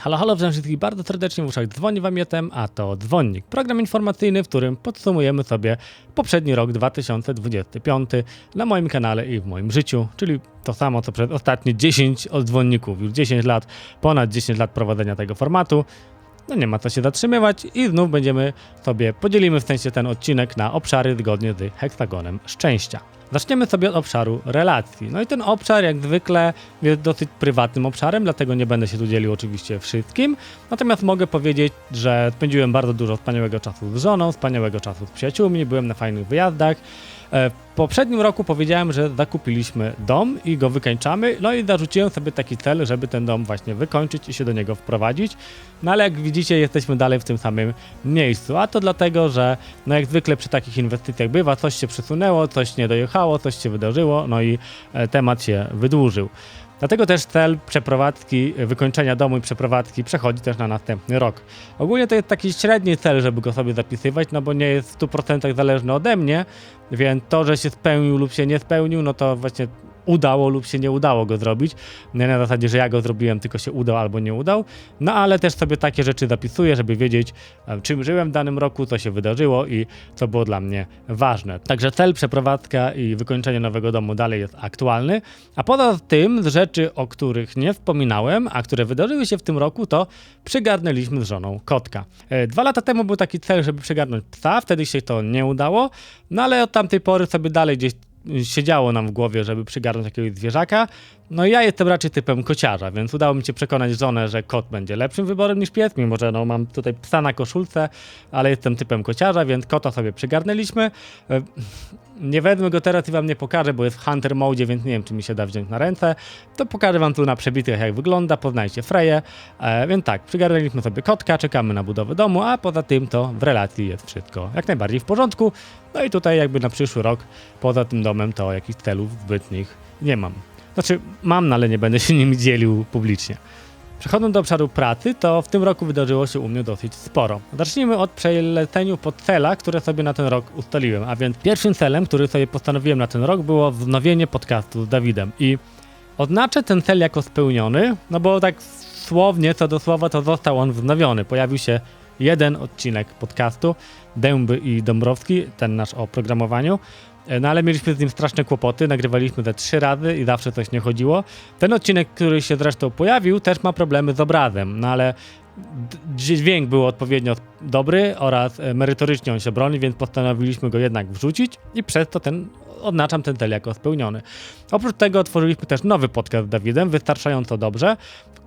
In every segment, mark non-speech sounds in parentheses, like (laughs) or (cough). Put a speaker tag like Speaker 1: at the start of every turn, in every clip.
Speaker 1: Halo, halo, witam wszystkich bardzo serdecznie w uszach dzwoni wam Jetem, a to Dzwonnik, program informacyjny, w którym podsumujemy sobie poprzedni rok 2025 na moim kanale i w moim życiu, czyli to samo co przez ostatnie 10 dzwonników, już 10 lat, ponad 10 lat prowadzenia tego formatu. No nie ma co się zatrzymywać i znów będziemy sobie, podzielimy w sensie ten odcinek na obszary zgodnie z heksagonem szczęścia. Zaczniemy sobie od obszaru relacji. No i ten obszar, jak zwykle, jest dosyć prywatnym obszarem, dlatego nie będę się tu dzielił oczywiście wszystkim. Natomiast mogę powiedzieć, że spędziłem bardzo dużo wspaniałego czasu z żoną, wspaniałego czasu z przyjaciółmi, byłem na fajnych wyjazdach. E, W poprzednim roku powiedziałem, że zakupiliśmy dom i go wykańczamy, no i zarzuciłem sobie taki cel, żeby ten dom właśnie wykończyć i się do niego wprowadzić. No ale jak widzicie, jesteśmy dalej w tym samym miejscu, a to dlatego, że no jak zwykle przy takich inwestycjach bywa, coś się przesunęło, coś nie dojechało, coś się wydarzyło, no i e, temat się wydłużył. Dlatego też cel przeprowadzki, wykończenia domu i przeprowadzki przechodzi też na następny rok. Ogólnie to jest taki średni cel, żeby go sobie zapisywać, no bo nie jest w 100% zależny ode mnie, więc to, że się spełnił lub się nie spełnił, no to właśnie udało lub się nie udało go zrobić. Nie na zasadzie, że ja go zrobiłem, tylko się udał albo nie udał. No ale też sobie takie rzeczy zapisuję, żeby wiedzieć, e, czym żyłem w danym roku, co się wydarzyło i co było dla mnie ważne. Także cel, przeprowadzka i wykończenie nowego domu dalej jest aktualny. A poza tym, z rzeczy, o których nie wspominałem, a które wydarzyły się w tym roku, to przygarnęliśmy z żoną kotka. E, Dwa lata temu był taki cel, żeby przygarnąć psa, wtedy się to nie udało, no ale od tamtej pory sobie dalej gdzieś siedziało nam w głowie, żeby przygarnąć jakiegoś zwierzaka. No ja jestem raczej typem kociarza, więc udało mi się przekonać żonę, że kot będzie lepszym wyborem niż pies, mimo że no, mam tutaj psa na koszulce, ale jestem typem kociarza, więc kota sobie przygarnęliśmy. E, Nie wezmę go teraz i wam nie pokażę, bo jest w Hunter Mode, więc nie wiem, czy mi się da wziąć na ręce. To pokażę wam tu na przebitych, jak wygląda, poznajcie Freję. E, więc tak, przygarnęliśmy sobie kotka, czekamy na budowę domu, a poza tym to w relacji jest wszystko jak najbardziej w porządku. No i tutaj jakby na przyszły rok, poza tym domem, to jakichś celów zbytnich nie mam. Znaczy, mam, no ale nie będę się nimi dzielił publicznie. Przechodząc do obszaru pracy, to w tym roku wydarzyło się u mnie dosyć sporo. Zacznijmy od przeleceniu po celach, które sobie na ten rok ustaliłem. A więc pierwszym celem, który sobie postanowiłem na ten rok, było wznowienie podcastu z Dawidem. I odznaczę ten cel jako spełniony, no bo tak słownie, co do słowa, to został on wznowiony. Pojawił się jeden odcinek podcastu, Dęby i Dąbrowski, ten nasz o programowaniu. E, No ale mieliśmy z nim straszne kłopoty, nagrywaliśmy te trzy razy i zawsze coś nie chodziło. Ten odcinek, który się zresztą pojawił, też ma problemy z obrazem, no ale dźwięk był odpowiednio dobry oraz e, merytorycznie on się broni, więc postanowiliśmy go jednak wrzucić i przez to ten odznaczam ten cel jako spełniony. Oprócz tego otworzyliśmy też nowy podcast z Dawidem, wystarczająco dobrze,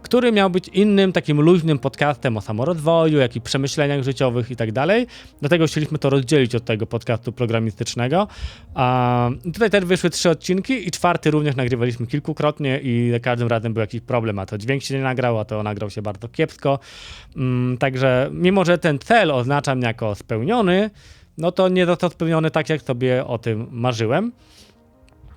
Speaker 1: który miał być innym, takim luźnym podcastem o samorozwoju, jak i przemyśleniach życiowych i tak dalej. Dlatego chcieliśmy to rozdzielić od tego podcastu programistycznego. A tutaj też wyszły trzy odcinki i czwarty również nagrywaliśmy kilkukrotnie i za każdym razem był jakiś problem, a to dźwięk się nie nagrał, a to nagrał się bardzo kiepsko. Mm, także mimo, że ten cel oznaczam jako spełniony, no to nie został spełniony tak, jak sobie o tym marzyłem.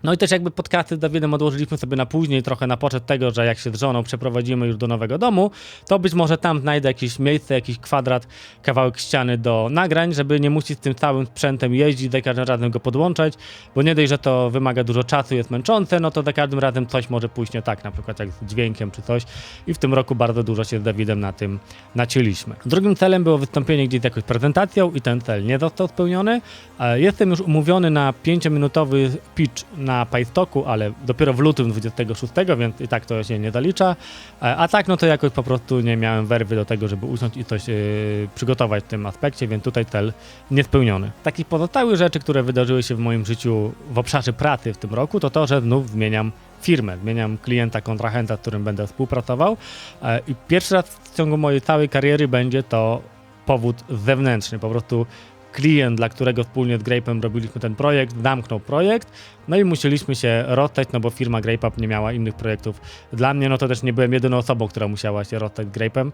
Speaker 1: No i też jakby podcasty z Dawidem odłożyliśmy sobie na później, trochę na poczet tego, że jak się z żoną przeprowadzimy już do nowego domu, to być może tam znajdę jakieś miejsce, jakiś kwadrat, kawałek ściany do nagrań, żeby nie musieć z tym całym sprzętem jeździć, za każdym razem go podłączać, bo nie dość, że to wymaga dużo czasu, jest męczące, no to za każdym razem coś może pójść nie tak, na przykład jak z dźwiękiem czy coś i w tym roku bardzo dużo się z Dawidem na tym nacięliśmy. Drugim celem było wystąpienie gdzieś z jakąś prezentacją i ten cel nie został spełniony. E, Jestem już umówiony na 5-minutowy pitch na Paystoku, ale dopiero w lutym 26, więc i tak to się nie zalicza. E, A tak, no to jakoś po prostu nie miałem werwy do tego, żeby usiąść i coś yy, przygotować w tym aspekcie, więc tutaj cel niespełniony. Takich pozostałych rzeczy, które wydarzyły się w moim życiu w obszarze pracy w tym roku, to to, że znów zmieniam firmę, zmieniam klienta, kontrahenta, z którym będę współpracował E, i pierwszy raz w ciągu mojej całej kariery będzie to powód zewnętrzny, po prostu klient, dla którego wspólnie z Grape'em robiliśmy ten projekt, zamknął projekt, no i musieliśmy się rozstać, no bo firma GrapeUp nie miała innych projektów. Dla mnie, no to też nie byłem jedyną osobą, która musiała się rozstać z Grape'em,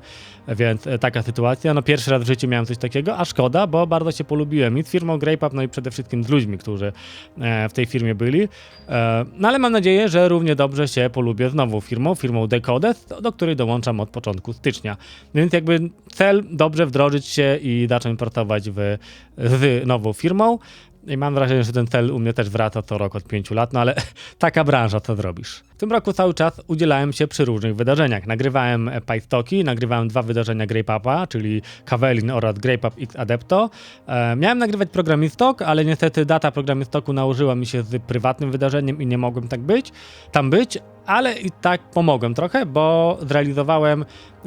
Speaker 1: więc e, taka sytuacja. No pierwszy raz w życiu miałem coś takiego, a szkoda, bo bardzo się polubiłem i z firmą GrapeUp, no i przede wszystkim z ludźmi, którzy e, w tej firmie byli. E, No ale mam nadzieję, że równie dobrze się polubię z nową firmą, firmą Decodes, do której dołączam od początku stycznia. Więc jakby cel dobrze wdrożyć się i zacząć pracować w, z nową firmą. I mam wrażenie, że ten cel u mnie też wraca co rok od pięciu lat, no ale (laughs) taka branża, co zrobisz. W tym roku cały czas udzielałem się przy różnych wydarzeniach. Nagrywałem Pystoki, nagrywałem dwa wydarzenia Grape Upa, czyli Kavelin oraz Grape Up X Adepto. E, miałem nagrywać Programistok, ale niestety data Programistoku nałożyła mi się z prywatnym wydarzeniem i nie mogłem tak być, tam być, ale i tak pomogłem trochę, bo zrealizowałem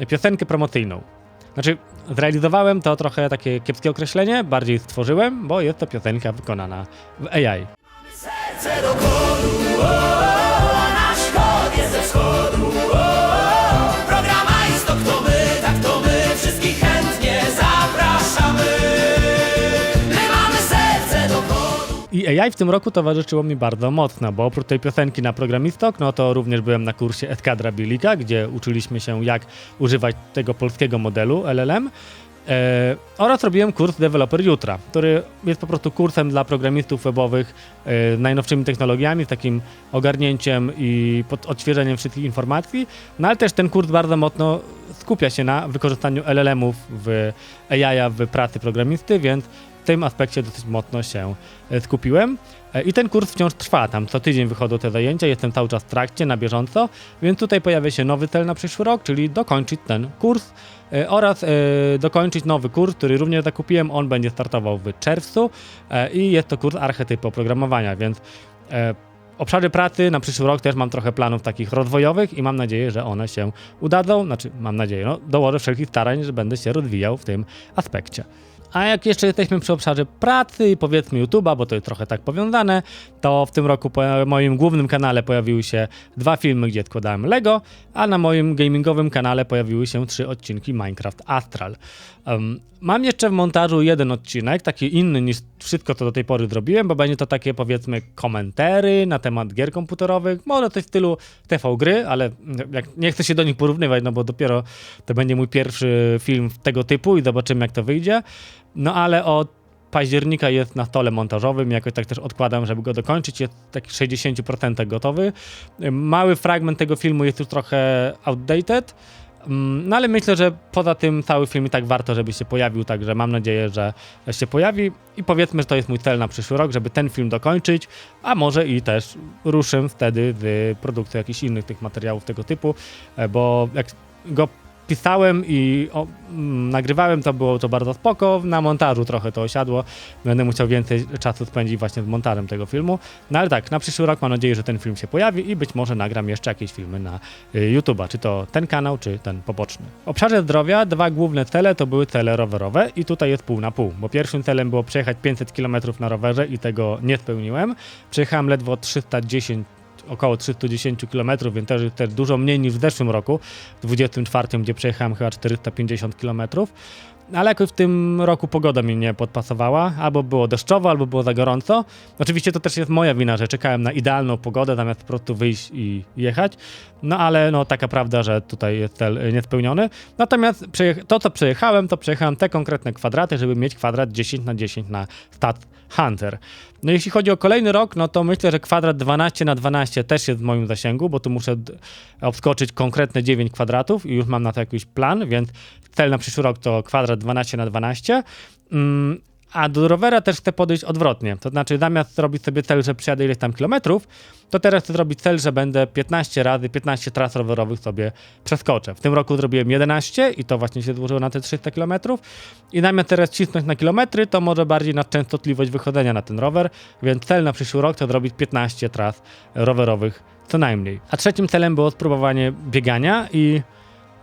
Speaker 1: piosenkę promocyjną. Znaczy, zrealizowałem to trochę takie kiepskie określenie, bardziej stworzyłem, bo jest to piosenka wykonana w AI.
Speaker 2: serce do kodu,
Speaker 1: AI w tym roku towarzyszyło mi bardzo mocno, bo oprócz tej piosenki na Programistok, no to również byłem na kursie Eskadra Bilika, gdzie uczyliśmy się jak używać tego polskiego modelu LLM. E, oraz robiłem kurs Developer Jutra, który jest po prostu kursem dla programistów webowych e, z najnowszymi technologiami, z takim ogarnięciem i pod odświeżeniem wszystkich informacji. No ale też ten kurs bardzo mocno skupia się na wykorzystaniu LLM-ów w AI w pracy programisty, więc tym aspekcie dosyć mocno się e, skupiłem. E, I ten kurs wciąż trwa, tam co tydzień wychodzą te zajęcia, jestem cały czas w trakcie, na bieżąco, więc tutaj pojawia się nowy cel na przyszły rok, czyli dokończyć ten kurs e, oraz dokończyć nowy kurs, który również zakupiłem, on będzie startował w czerwcu i jest to kurs archetypu oprogramowania, więc obszary pracy na przyszły rok też mam trochę planów takich rozwojowych i mam nadzieję, że one się udadzą, znaczy mam nadzieję, no dołożę wszelkich starań, że będę się rozwijał w tym aspekcie. A jak jeszcze jesteśmy przy obszarze pracy i powiedzmy YouTube'a, bo to jest trochę tak powiązane, to w tym roku po moim głównym kanale pojawiły się dwa filmy, gdzie składałem Lego, a na moim gamingowym kanale pojawiły się trzy odcinki Minecraft Astral. Um, mam jeszcze w montażu jeden odcinek, taki inny niż wszystko, co do tej pory zrobiłem, bo będzie to takie powiedzmy komentary na temat gier komputerowych, może coś w stylu TV gry, ale nie chcę się do nich porównywać, no bo dopiero to będzie mój pierwszy film tego typu i zobaczymy jak to wyjdzie. No ale od października jest na stole montażowym, jakoś tak też odkładam, żeby go dokończyć, jest taki 60% gotowy. Mały fragment tego filmu jest już trochę outdated, Mm, No ale myślę, że poza tym cały film i tak warto, żeby się pojawił, także mam nadzieję, że się pojawi. I powiedzmy, że to jest mój cel na przyszły rok, żeby ten film dokończyć, a może i też ruszę wtedy z produkcją jakichś innych tych materiałów tego typu, e, bo jak go pisałem i o, mm, nagrywałem, to było to bardzo spoko, na montażu trochę to osiadło, będę musiał więcej czasu spędzić właśnie z montażem tego filmu, no ale tak, na przyszły rok mam nadzieję, że ten film się pojawi i być może nagram jeszcze jakieś filmy na y, YouTube'a, czy to ten kanał, czy ten poboczny. W obszarze zdrowia dwa główne cele to były cele rowerowe i tutaj jest pół na pół, bo pierwszym celem było przejechać 500 km na rowerze i tego nie spełniłem. Przejechałem ledwo 310 około 310 km, więc też, też dużo mniej niż w zeszłym roku, w 24, gdzie przejechałem chyba 450 km. Ale jakoś w tym roku pogoda mi nie podpasowała. Albo było deszczowo, albo było za gorąco. Oczywiście to też jest moja wina, że czekałem na idealną pogodę, zamiast po prostu wyjść i jechać. No ale no taka prawda, że tutaj jest cel y, niespełniony. Natomiast to, co przejechałem, to przejechałem te konkretne kwadraty, żeby mieć kwadrat 10 na 10 na Stat Hunter. No jeśli chodzi o kolejny rok, no to myślę, że kwadrat 12 na 12 też jest w moim zasięgu, bo tu muszę obskoczyć konkretne 9 kwadratów i już mam na to jakiś plan, więc cel na przyszły rok to kwadrat 12 na 12. Mm, a do rowera też chcę podejść odwrotnie. To znaczy, zamiast zrobić sobie cel, że przejadę ileś tam kilometrów, to teraz chcę zrobić cel, że będę 15 razy, 15 tras rowerowych sobie przeskoczę. W tym roku zrobiłem 11 i to właśnie się złożyło na te 300 kilometrów. I zamiast teraz cisnąć na kilometry, to może bardziej na częstotliwość wychodzenia na ten rower, więc cel na przyszły rok to zrobić 15 tras rowerowych co najmniej. A trzecim celem było spróbowanie biegania i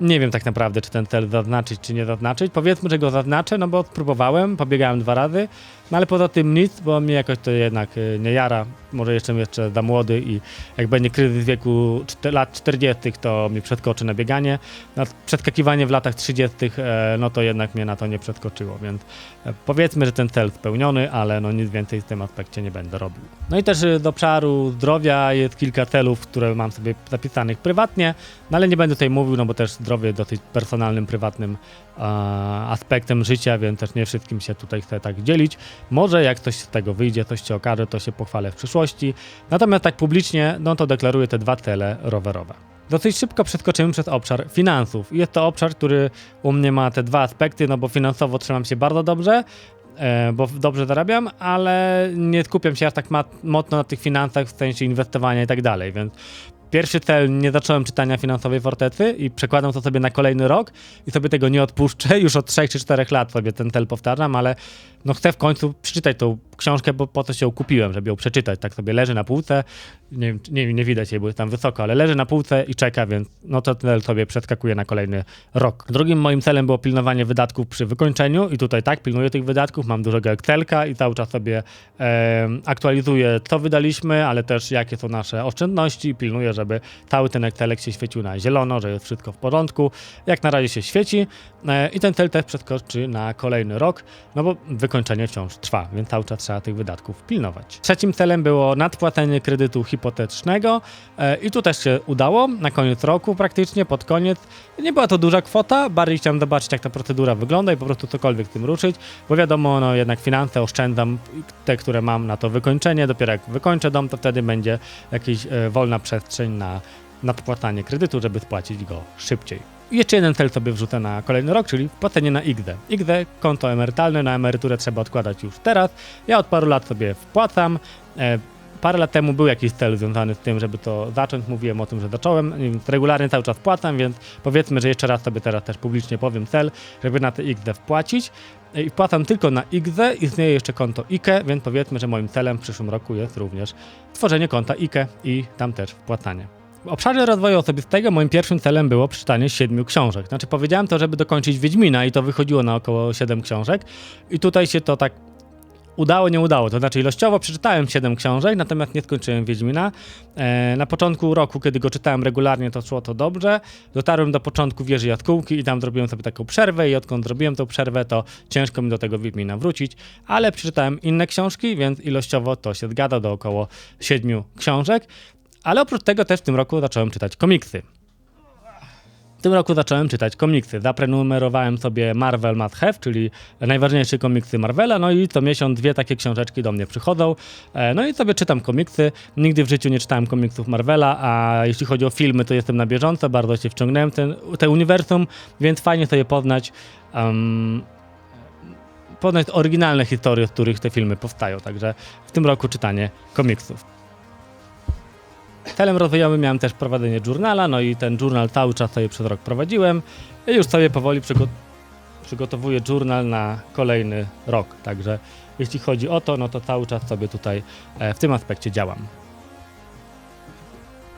Speaker 1: nie wiem tak naprawdę, czy ten cel zaznaczyć, czy nie zaznaczyć. Powiedzmy, że go zaznaczę, no bo spróbowałem, pobiegałem dwa razy, no ale poza tym nic, bo mnie jakoś to jednak y, nie jara. Może jestem jeszcze za młody i jak będzie kryzys wieku lat 40., to mnie przeskoczy na bieganie. Na przeskakiwanie w latach 30., e, no to jednak mnie na to nie przeskoczyło, więc e, powiedzmy, że ten cel spełniony, ale no nic więcej w tym aspekcie nie będę robił. No i też y, do obszaru zdrowia jest kilka celów, które mam sobie zapisanych prywatnie, no ale nie będę tutaj mówił, no bo też zdrowie jest dosyć personalnym, prywatnym e, aspektem życia, więc też nie wszystkim się tutaj chcę tak dzielić. Może jak coś z tego wyjdzie, coś się okaże, to się pochwalę w przyszłości. Natomiast tak publicznie, no to deklaruję te dwa cele rowerowe. Dosyć szybko przeskoczymy przez obszar finansów. Jest to obszar, który u mnie ma te dwa aspekty, no bo finansowo trzymam się bardzo dobrze, e, bo dobrze zarabiam, ale nie skupiam się aż tak mocno na tych finansach w sensie inwestowania i tak dalej, więc pierwszy cel, nie zacząłem czytania finansowej fortecy i przekładam to sobie na kolejny rok i sobie tego nie odpuszczę. (laughs) Już od 3 czy 4 lat sobie ten cel powtarzam, ale no chcę w końcu przeczytać tą książkę, bo po co się ją kupiłem, żeby ją przeczytać. Tak sobie leży na półce, nie, wiem, nie, nie widać jej, bo jest tam wysoko, ale leży na półce i czeka, więc no to cel sobie przeskakuje na kolejny rok. Drugim moim celem było pilnowanie wydatków przy wykończeniu i tutaj tak, pilnuję tych wydatków, mam dużego Excelka i cały czas sobie e, aktualizuję, co wydaliśmy, ale też jakie są nasze oszczędności i pilnuję, żeby cały ten Excelek się świecił na zielono, że jest wszystko w porządku. Jak na razie się świeci e, i ten cel też przeskoczy na kolejny rok, no bo wykończenie wciąż trwa, więc cały czas trzeba tych wydatków pilnować. Trzecim celem było nadpłacenie kredytu hipotecznego e, i tu też się udało, na koniec roku praktycznie, pod koniec. Nie była to duża kwota, bardziej chciałem zobaczyć jak ta procedura wygląda i po prostu cokolwiek tym ruszyć, bo wiadomo, no jednak finanse oszczędzam, te, które mam na to wykończenie, dopiero jak wykończę dom, to wtedy będzie jakaś e, wolna przestrzeń na nadpłacanie kredytu, żeby spłacić go szybciej. Jeszcze jeden cel sobie wrzucę na kolejny rok, czyli wpłacenie na IGD. IGD, konto emerytalne, na emeryturę trzeba odkładać już teraz. Ja od paru lat sobie wpłacam. E, parę lat temu był jakiś cel związany z tym, żeby to zacząć. Mówiłem o tym, że zacząłem, regularnie cały czas wpłacam, więc powiedzmy, że jeszcze raz sobie teraz też publicznie powiem cel, żeby na te XD wpłacić. E, I wpłacam tylko na XD, istnieje jeszcze konto IKE, więc powiedzmy, że moim celem w przyszłym roku jest również tworzenie konta IKE i tam też wpłacanie. W obszarze rozwoju osobistego moim pierwszym celem było przeczytanie siedmiu książek. Znaczy powiedziałem to, żeby dokończyć Wiedźmina i to wychodziło na około siedem książek. I tutaj się to tak udało, nie udało. To znaczy ilościowo przeczytałem 7 książek, natomiast nie skończyłem Wiedźmina. E, na początku roku, kiedy go czytałem regularnie, to szło to dobrze. Dotarłem do początku Wieży Jaskółki i tam zrobiłem sobie taką przerwę i odkąd zrobiłem tą przerwę, to ciężko mi do tego Wiedźmina wrócić, ale przeczytałem inne książki, więc ilościowo to się zgadza do około 7 książek. Ale oprócz tego też w tym roku zacząłem czytać komiksy. W tym roku zacząłem czytać komiksy. Zaprenumerowałem sobie Marvel Must Have, czyli najważniejsze komiksy Marvela, no i co miesiąc dwie takie książeczki do mnie przychodzą. E, No i sobie czytam komiksy. Nigdy w życiu nie czytałem komiksów Marvela, a jeśli chodzi o filmy, to jestem na bieżąco, bardzo się wciągnąłem w ten, te uniwersum, więc fajnie sobie poznać um, poznać oryginalne historie, z których te filmy powstają. Także w tym roku czytanie komiksów. Celem rozwojowym miałem też prowadzenie journala, no i ten journal cały czas sobie przez rok prowadziłem i już sobie powoli przygo- przygotowuję journal na kolejny rok. Także jeśli chodzi o to, no to cały czas sobie tutaj e, w tym aspekcie działam.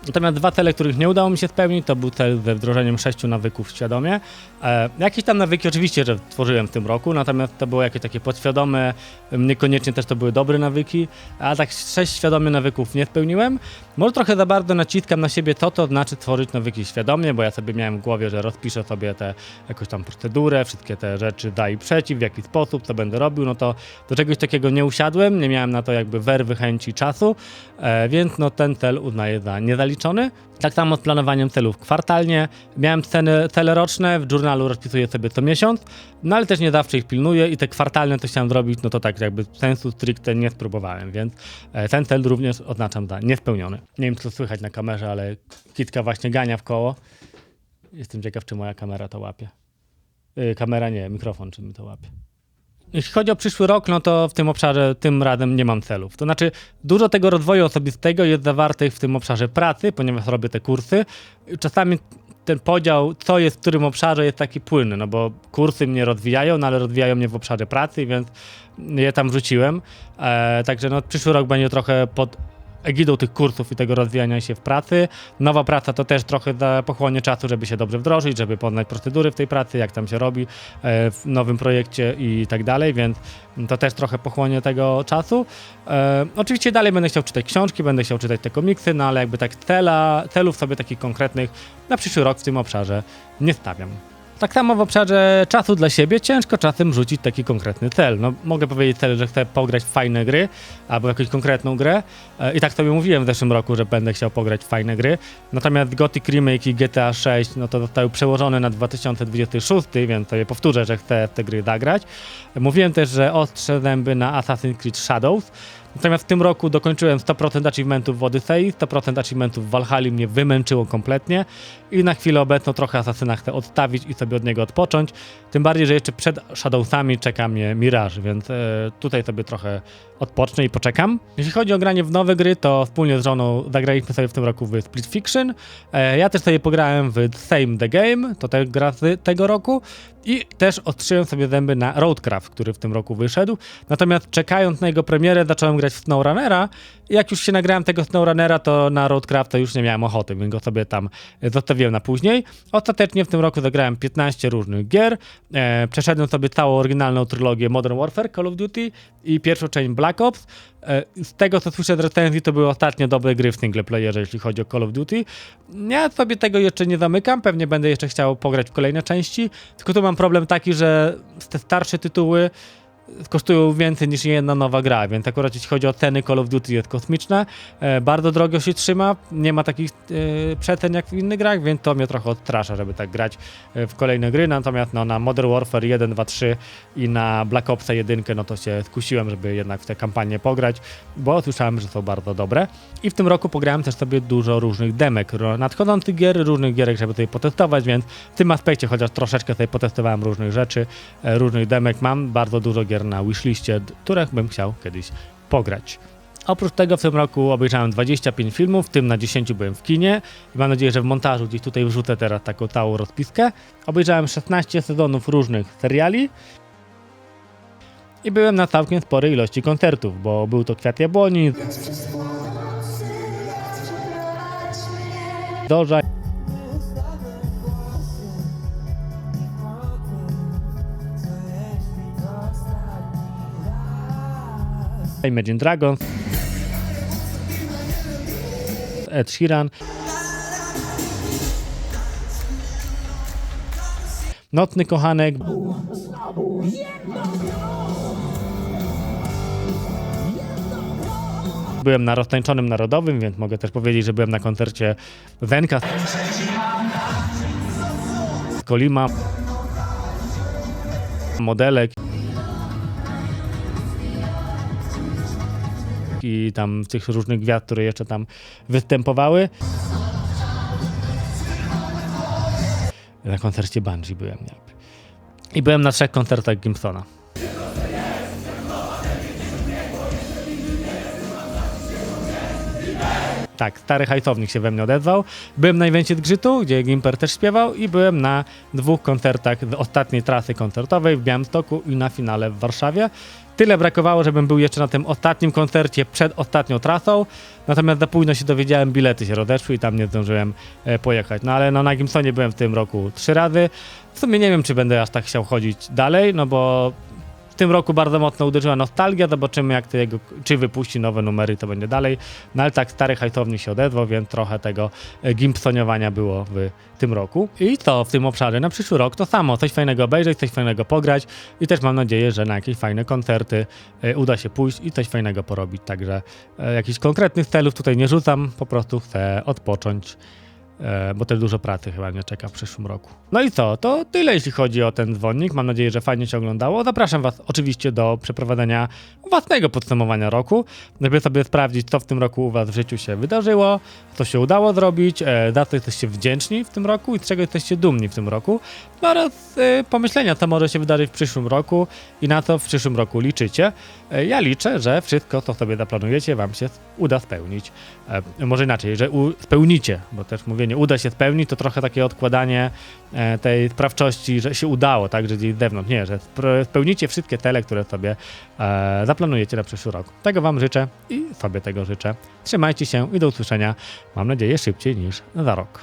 Speaker 1: Natomiast dwa cele, których nie udało mi się spełnić, to był cel ze wdrożeniem sześciu nawyków świadomie. E, jakieś tam nawyki oczywiście, że tworzyłem w tym roku, natomiast to było jakieś takie podświadome, niekoniecznie też to były dobre nawyki, a tak sześć świadomych nawyków nie spełniłem. Może trochę za bardzo naciskam na siebie, co to znaczy tworzyć nawyki świadomie, bo ja sobie miałem w głowie, że rozpiszę sobie tę jakąś tam procedurę, wszystkie te rzeczy da i przeciw, w jaki sposób, co będę robił, no to do czegoś takiego nie usiadłem, nie miałem na to jakby werwy, chęci, czasu, e, więc no ten cel uznaję za niezaliczony. Tak samo z planowaniem celów kwartalnie. Miałem ceny, cele roczne, w journalu rozpisuję sobie co miesiąc, no ale też nie zawsze ich pilnuję i te kwartalne co chciałem zrobić, no to tak jakby sensu stricte nie spróbowałem, więc e, ten cel również oznaczam za niespełniony. Nie wiem co słychać na kamerze, ale kitka właśnie gania w koło. Jestem ciekaw, czy moja kamera to łapie. Yy, kamera nie, mikrofon czy mi to łapie. Jeśli chodzi o przyszły rok, no to w tym obszarze tym razem nie mam celów. To znaczy, dużo tego rozwoju osobistego jest zawartych w tym obszarze pracy, ponieważ robię te kursy. Czasami ten podział, co jest w którym obszarze, jest taki płynny, no bo kursy mnie rozwijają, no ale rozwijają mnie w obszarze pracy, więc je tam wrzuciłem. E, także no, przyszły rok będzie trochę pod egidą tych kursów i tego rozwijania się w pracy. Nowa praca to też trochę pochłonie czasu, żeby się dobrze wdrożyć, żeby poznać procedury w tej pracy, jak tam się robi e, w nowym projekcie i tak dalej, więc to też trochę pochłonie tego czasu. E, oczywiście dalej będę chciał czytać książki, będę chciał czytać te komiksy, no ale jakby tak cela, celów sobie takich konkretnych na przyszły rok w tym obszarze nie stawiam. Tak samo w obszarze czasu dla siebie ciężko czasem rzucić taki konkretny cel. No, mogę powiedzieć cel, że chcę pograć w fajne gry albo jakąś konkretną grę e, i tak sobie mówiłem w zeszłym roku, że będę chciał pograć w fajne gry. Natomiast Gothic Remake i GTA 6 no to zostały przełożone na 2026, więc sobie powtórzę, że chcę w te gry zagrać. Mówiłem też, że ostrzę zęby na Assassin's Creed Shadows. Natomiast w tym roku dokończyłem 100% achievementów w Odyssey, 100% achievementów w Valhalla mnie wymęczyło kompletnie i na chwilę obecną trochę Asasyna chcę odstawić i sobie od niego odpocząć. Tym bardziej, że jeszcze przed Shadowsami czeka mnie Mirage, więc e, tutaj sobie trochę odpocznę i poczekam. Jeśli chodzi o granie w nowe gry, to wspólnie z żoną zagraliśmy sobie w tym roku w Split Fiction. E, ja też sobie pograłem w Same the Game, to też gra z tego roku. I też ostrzyłem sobie zęby na Roadcraft, który w tym roku wyszedł. Natomiast czekając na jego premierę, zacząłem grać w SnowRunnera. I jak już się nagrałem tego SnowRunnera, to na Roadcrafta już nie miałem ochoty, więc go sobie tam zostawiłem na później. Ostatecznie w tym roku zagrałem 15 różnych gier. E, przeszedłem sobie całą oryginalną trylogię Modern Warfare, Call of Duty i pierwszą część Black Ops. E, Z tego co słyszę z recenzji, to były ostatnio dobre gry w single playerze, jeśli chodzi o Call of Duty. Ja sobie tego jeszcze nie zamykam, pewnie będę jeszcze chciał pograć w kolejne części, tylko tu mam problem taki, że te starsze tytuły kosztują więcej niż jedna nowa gra, więc akurat jeśli chodzi o ceny Call of Duty jest kosmiczne, e, bardzo drogo się trzyma, nie ma takich e, przecen jak w innych grach, więc to mnie trochę odstrasza, żeby tak grać e, w kolejne gry, natomiast no, na Modern Warfare 1, 2, 3 i na Black Opsa 1 no to się skusiłem, żeby jednak w te kampanie pograć, bo słyszałem, że są bardzo dobre. I w tym roku pograłem też sobie dużo różnych demek nadchodzących gier, różnych gierek, żeby sobie potestować, więc w tym aspekcie chociaż troszeczkę sobie potestowałem różnych rzeczy, różnych demek. Mam, bardzo dużo gier na wishliście, których bym chciał kiedyś pograć. Oprócz tego w tym roku obejrzałem 25 filmów, w tym na 10 byłem w kinie i mam nadzieję, że w montażu gdzieś tutaj wrzucę teraz taką całą rozpiskę. Obejrzałem 16 sezonów różnych seriali i byłem na całkiem sporej ilości koncertów, bo był to Kwiat Jabłoni, Zorza, Imagine Dragons, Ed Sheeran, Nocny Kochanek, Byłem na roztańczonym narodowym, więc mogę też powiedzieć, że byłem na koncercie Wenka. Kolima, modelek i tam tych różnych gwiazd, które jeszcze tam występowały. Na koncercie Bungie byłem. I byłem na trzech koncertach Gimpsona. Tak, stary hajtownik się we mnie odezwał. Byłem na evencie Zgrzytu, gdzie Gimper też śpiewał i byłem na dwóch koncertach z ostatniej trasy koncertowej w Białymstoku i na finale w Warszawie. Tyle brakowało, żebym był jeszcze na tym ostatnim koncercie przed ostatnią trasą, natomiast za późno się dowiedziałem, bilety się rozeszły i tam nie zdążyłem e, pojechać. No ale no, na Gimsonie byłem w tym roku trzy razy. W sumie nie wiem, czy będę aż tak chciał chodzić dalej, no bo w tym roku bardzo mocno uderzyła nostalgia, zobaczymy jak to jego, czy wypuści nowe numery, to będzie dalej. No ale tak, stary hajtownik się odezwał, więc trochę tego e, gimpsoniowania było w tym roku. I to w tym obszarze na przyszły rok to samo, coś fajnego obejrzeć, coś fajnego pograć i też mam nadzieję, że na jakieś fajne koncerty e, uda się pójść i coś fajnego porobić. Także e, jakichś konkretnych celów tutaj nie rzucam, po prostu chcę odpocząć. E, bo też dużo pracy chyba mnie czeka w przyszłym roku. No i co? To tyle jeśli chodzi o ten dzwonnik. Mam nadzieję, że fajnie się oglądało. Zapraszam Was oczywiście do przeprowadzenia własnego podsumowania roku, żeby sobie sprawdzić, co w tym roku u Was w życiu się wydarzyło, co się udało zrobić, e, za co jesteście wdzięczni w tym roku i z czego jesteście dumni w tym roku, no oraz e, pomyślenia, co może się wydarzyć w przyszłym roku i na co w przyszłym roku liczycie. Ja liczę, że wszystko, co sobie zaplanujecie, Wam się uda spełnić. Może inaczej, że spełnicie, bo też mówienie uda się spełnić, to trochę takie odkładanie e, tej sprawczości, że się udało, tak, że gdzieś zewnątrz. Nie, że spełnicie wszystkie cele, które sobie e, zaplanujecie na przyszły rok. Tego Wam życzę i sobie tego życzę. Trzymajcie się i do usłyszenia, mam nadzieję, szybciej niż za rok.